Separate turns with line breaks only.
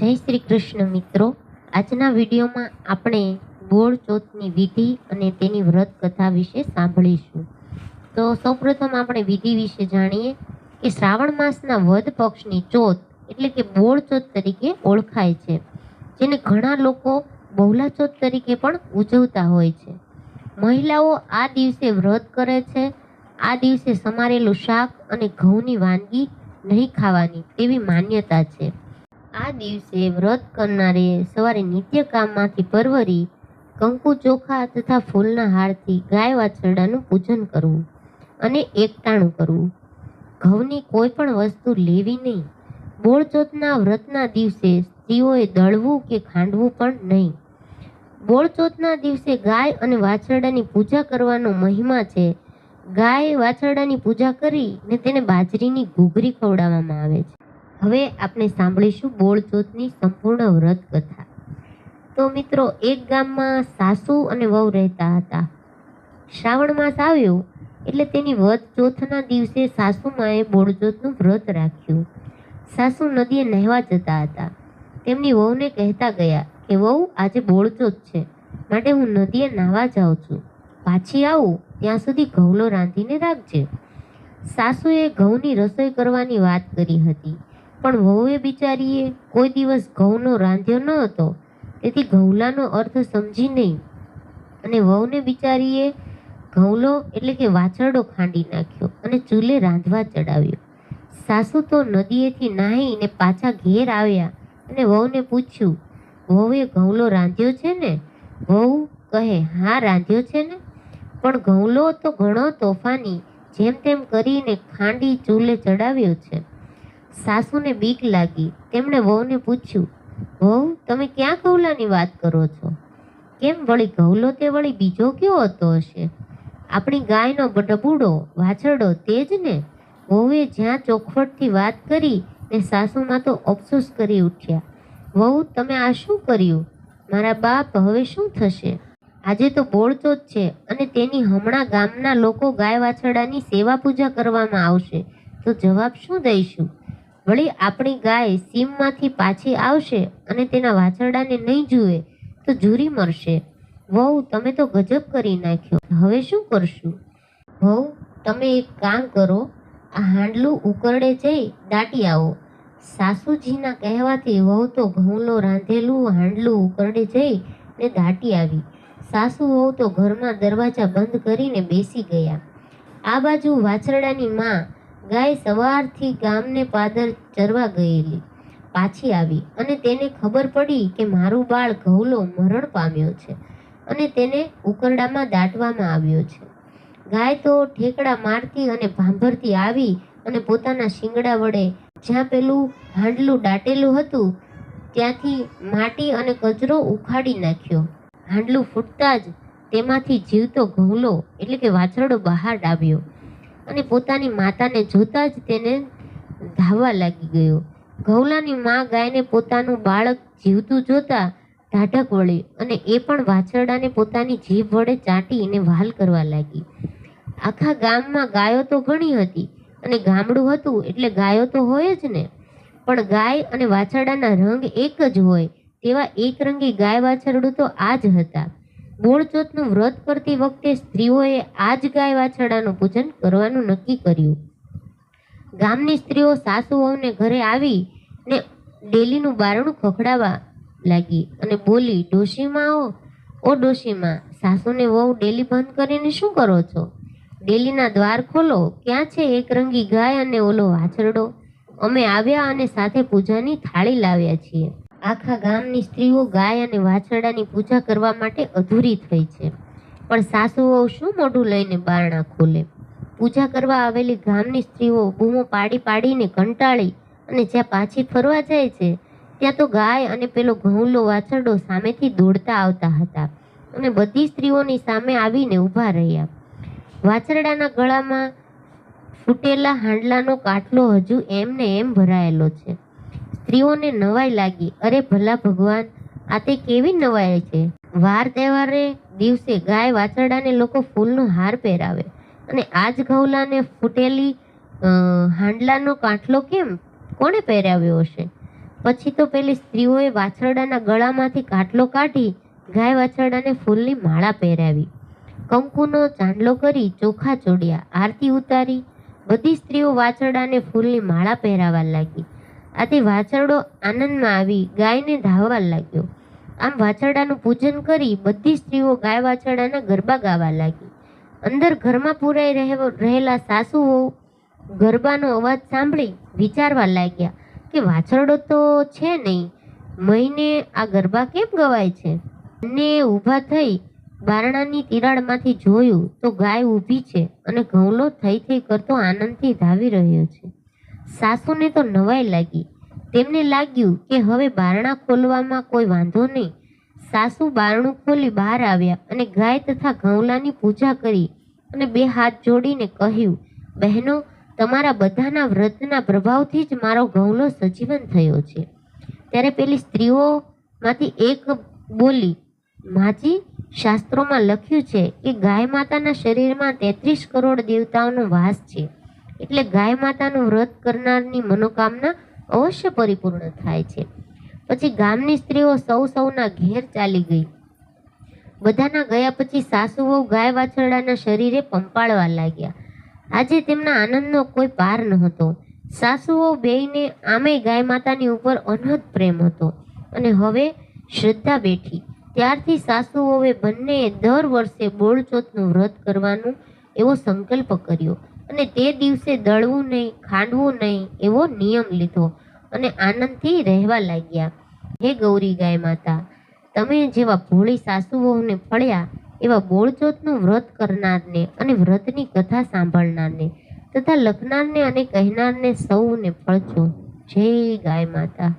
જય શ્રી કૃષ્ણ મિત્રો. આજના વિડીયોમાં આપણે ગોળ ચોથની વિધિ અને તેની વ્રત કથા વિશે સાંભળીશું. તો સૌપ્રથમ આપણે વિધિ વિશે જાણીએ કે શ્રાવણ માસના વધ પક્ષની ચોથ એટલે કે બોળ ચોથ તરીકે ઓળખાય છે, જેને ઘણા લોકો બહુલા ચોથ તરીકે પણ ઉજવતા હોય છે. મહિલાઓ આ દિવસે વ્રત કરે છે, આ દિવસે સમારેલું શાક અને ઘઉંની વાનગી નહીં ખાવાની તેવી માન્યતા છે. આ દિવસે વ્રત કરનારે સવારે નિત્ય કામમાંથી પરવરી, કંકુ ચોખા તથા ફૂલના હારથી ગાય વાછરડાનું પૂજન કરવું અને એકટાણું કરવું. ઘઉંની કોઈ પણ વસ્તુ લેવી નહીં. બોળચોથના વ્રતના દિવસે સ્ત્રીઓએ દળવું કે ખાંડવું પણ નહીં. બોળચોથના દિવસે ગાય અને વાછરડાની પૂજા કરવાનો મહિમા છે. ગાય વાછરડાની પૂજા કરીને તેને બાજરીની ઘૂઘરી ખવડાવવામાં આવે છે. હવે આપણે સાંભળીશું બોળજોતની સંપૂર્ણ વ્રત કથા તો મિત્રો, એક ગામમાં સાસુ અને વહુ રહેતા હતા. શ્રાવણ માસ આવ્યો એટલે તેની વ્રત ચોથના દિવસે સાસુમાએ બોળ ચોથનું વ્રત રાખ્યું. સાસુ નદીએ નહેવા જતા હતા. તેમની વહુને કહેતા ગયા કે, વહુ, આજે બોળચોથ છે. માટે હું નદીએ નાહવા જાઉં છું. પાછી આવું, ત્યાં સુધી ઘઉલો રાંધીને રાખજે. સાસુએ ઘઉંની રસોઈ કરવાની વાત કરી હતી. પણ વહુએ બિચારીએ કોઈ દિવસ ઘઉંનો રાંધ્યો ન હતો. તેથી ઘઉલાનો અર્થ સમજી નહીં. અને વહુને બિચારીએ ઘઉલો એટલે કે વાછરડો ખાંડી નાખ્યો અને ચૂલે રાંધવા ચડાવ્યો. સાસુ તો નદીએથી નાહીને પાછા ઘેર આવ્યા અને વહુને પૂછ્યું, વહુએ ઘઉલો રાંધ્યો છે ને? વહુ કહે, હા, રાંધ્યો છે ને. પણ ઘઉલો તો ઘણો તોફાની, જેમ તેમ કરીને ખાંડી ચૂલે ચડાવ્યો છે. સાસુને બીક લાગી. તેમણે વહુને પૂછ્યું, વહુ, તમે ક્યાં કૌલાની વાત કરો છો? કેમ વળી ઘઉલો તે વળી બીજો કયો હતો હશે? આપણી ગાયનો ડબુડો, વાછરડો તે જ ને? વહુએ જ્યાં ચોખવટથી વાત કરી ને સાસુમાં તો અફસોસ કરી ઉઠ્યા. વહુ, તમે આ શું કર્યું? મારા બાપ હવે શું થશે? આજે તો બોળચોથ છે અને તેની હમણાં ગામના લોકો ગાય વાછરડાની સેવા પૂજા કરવામાં આવશે. તો જવાબ શું દઈશું? વળી આપણી ગાય સીમમાંથી પાછી આવશે અને તેના વાછરડાને નહીં જુએ તો જુરી મરશે. વહુ, તમે તો ગજબ કરી નાખ્યો. હવે શું કરશું? વહુ, તમે એક કામ કરો. આ હાંડલું ઉકરડે જઈ દાટી આવો. સાસુજીના કહેવાથી વહુ તો ઘઉંલો રાંધેલું હાંડલું ઉકરડે જઈ ને દાટી આવી. સાસુ વહુ તો ઘરમાં દરવાજા બંધ કરીને બેસી ગયા. આ બાજુ વાછરડાની માં ગાય સવારથી ગામને પાદર ચરવા ગયેલી. પાછી આવી અને તેને ખબર પડી કે મારું બાળ ઘઉલો મરણ પામ્યો છે અને તેને ઉકરડામાં દાટવામાં આવ્યો છે. ગાય તો ઠેકડા મારતી અને ભાંભરતી આવી અને પોતાના શિંગડા વડે જ્યાં પેલું હાંડલું દાટેલું હતું, ત્યાંથી માટી અને કચરો ઉખાડી નાખ્યો. હાંડલું ફૂટતા જ તેમાંથી જીવતો ઘઉલો એટલે કે વાછરડો બહાર ડાવ્યો અને પોતાની માતાને જોતા જ તેને ધાવવા લાગી ગયો. ઘઉલાની માં ગાયને પોતાનું બાળક જીવતું જોતા ઢાઢક વળી અને એ પણ વાછરડાને પોતાની જીભ વડે ચાટીને વહાલ કરવા લાગી. આખા ગામમાં ગાયો તો ઘણી હતી અને ગામડું હતું એટલે ગાયો તો હોય જ ને. પણ ગાય અને વાછરડાના રંગ એક જ હોય તેવા એક રંગી ગાય વાછરડું તો આ જ હતા. બોળચોથનું વ્રત કરતી વખતે સ્ત્રીઓએ આ જ ગાય વાછરડાનું પૂજન કરવાનું નક્કી કર્યું. ગામની સ્ત્રીઓ સાસુ વહુને ઘરે આવી ને ડેલીનું બારણું ખખડાવા લાગી અને બોલી, ડોશીમાં ઓ ઓ ડોશીમાં, સાસુને વહુ ડેલી બંધ કરીને શું કરો છો? ડેલીના દ્વાર ખોલો. ક્યાં છે એક રંગી ગાય અને ઓલો વાછરડો? અમે આવ્યા અને સાથે પૂજાની થાળી લાવ્યા છીએ. આખા ગામની સ્ત્રીઓ ગાય અને વાછરડાની પૂજા કરવા માટે અધૂરી થઈ છે. પણ સાસુઓ શું મોઢું લઈને બારણા ખોલે? પૂજા કરવા આવેલી ગામની સ્ત્રીઓ બૂમો પાડી પાડીને કંટાળી અને જ્યાં પાછી ફરવા જાય છે, ત્યાં તો ગાય અને પેલો ઘઉંલો વાછરડો સામેથી દોડતા આવતા હતા અને બધી સ્ત્રીઓની સામે આવીને ઊભા રહ્યા. વાછરડાના ગળામાં ફૂટેલા હાંડલાનો કાટલો હજુ એમને એમ ભરાયેલો છે. સ્ત્રીઓને નવાઈ લાગી. અરે ભલા ભગવાન, આ તે કેવી નવાઈ છે? વાર તહેવારે દિવસે ગાય વાછરડાને લોકો ફૂલનો હાર પહેરાવે. અને આજ ઘઉલાને ફૂટેલી હાંડલાનો કાંઠલો કેમ? કોણે પહેરાવ્યો હશે? પછી તો પેલી સ્ત્રીઓએ વાછરડાના ગળામાંથી કાટલો કાઢી ગાય વાછરડાને ફૂલની માળા પહેરાવી. કંકુનો ચાંદલો કરી ચોખા ચોડ્યા, આરતી ઉતારી. બધી સ્ત્રીઓ વાછરડાને ફૂલની માળા પહેરાવા લાગી. આથી વાછરડો આનંદમાં આવી ગાયને ધાવવા લાગ્યો. આમ વાછરડાનું પૂજન કરી બધી સ્ત્રીઓ ગાય વાછરડાના ગરબા ગાવા લાગી. અંદર ઘરમાં પુરાઈ રહેલા સાસુઓ ગરબાનો અવાજ સાંભળી વિચારવા લાગ્યા કે વાછરડો તો છે નહીં, મહિને આ ગરબા કેમ ગવાય છે? ને ઊભા થઈ બારણાની તિરાડમાંથી જોયું તો ગાય ઊભી છે અને ઘઉંલો થઈ થઈ કરતો આનંદથી ધાવી રહ્યો છે. સાસુને તો નવાઈ લાગી. તેમને લાગ્યું કે હવે બારણા ખોલવામાં કોઈ વાંધો નહીં. સાસુ બારણું ખોલી બહાર આવ્યા અને ગાય તથા ઘઉલાની પૂજા કરી અને બે હાથ જોડીને કહ્યું, બહેનો, તમારા બધાના વ્રતના પ્રભાવથી જ મારો ઘઉલો સજીવન થયો છે. ત્યારે પેલી સ્ત્રીઓમાંથી એક બોલી, માજી, શાસ્ત્રોમાં લખ્યું છે કે ગાય માતાના શરીરમાં તેત્રીસ કરોડ દેવતાઓનો વાસ છે. એટલે ગાય માતાનું વ્રત કરનારની મનોકામના અવશ્ય પરિપૂર્ણ થાય છે. પછી ગામની સ્ત્રીઓ સૌ સૌના ઘેર ચાલી ગઈ. બધાના ગયા પછી સાસુઓ ગાય વાછરડાના શરીરે પંપાળવા લાગ્યા. આજે તેમના આનંદનો કોઈ પાર નહોતો. સાસુઓ બેયને આમે ગાય માતાની ઉપર અનહદ પ્રેમ હતો અને હવે શ્રદ્ધા બેઠી. ત્યારથી સાસુઓએ બંનેએ દર વર્ષે બોળચોથનું વ્રત કરવાનું એવો સંકલ્પ કર્યો. અને તે દિવસે દળવું નહીં, ખાંડવું નહીં એવો નિયમ લીધો અને આનંદથી રહેવા લાગ્યા. હે ગૌરી ગાય માતા, તમે જેવા ભોળી સાસુઓને ફળ્યા એવા બોળજોતનું વ્રત કરનારને અને વ્રતની કથા સાંભળનારને તથા લખનારને અને કહેનારને સૌને ફળજો. જય ગાય માતા.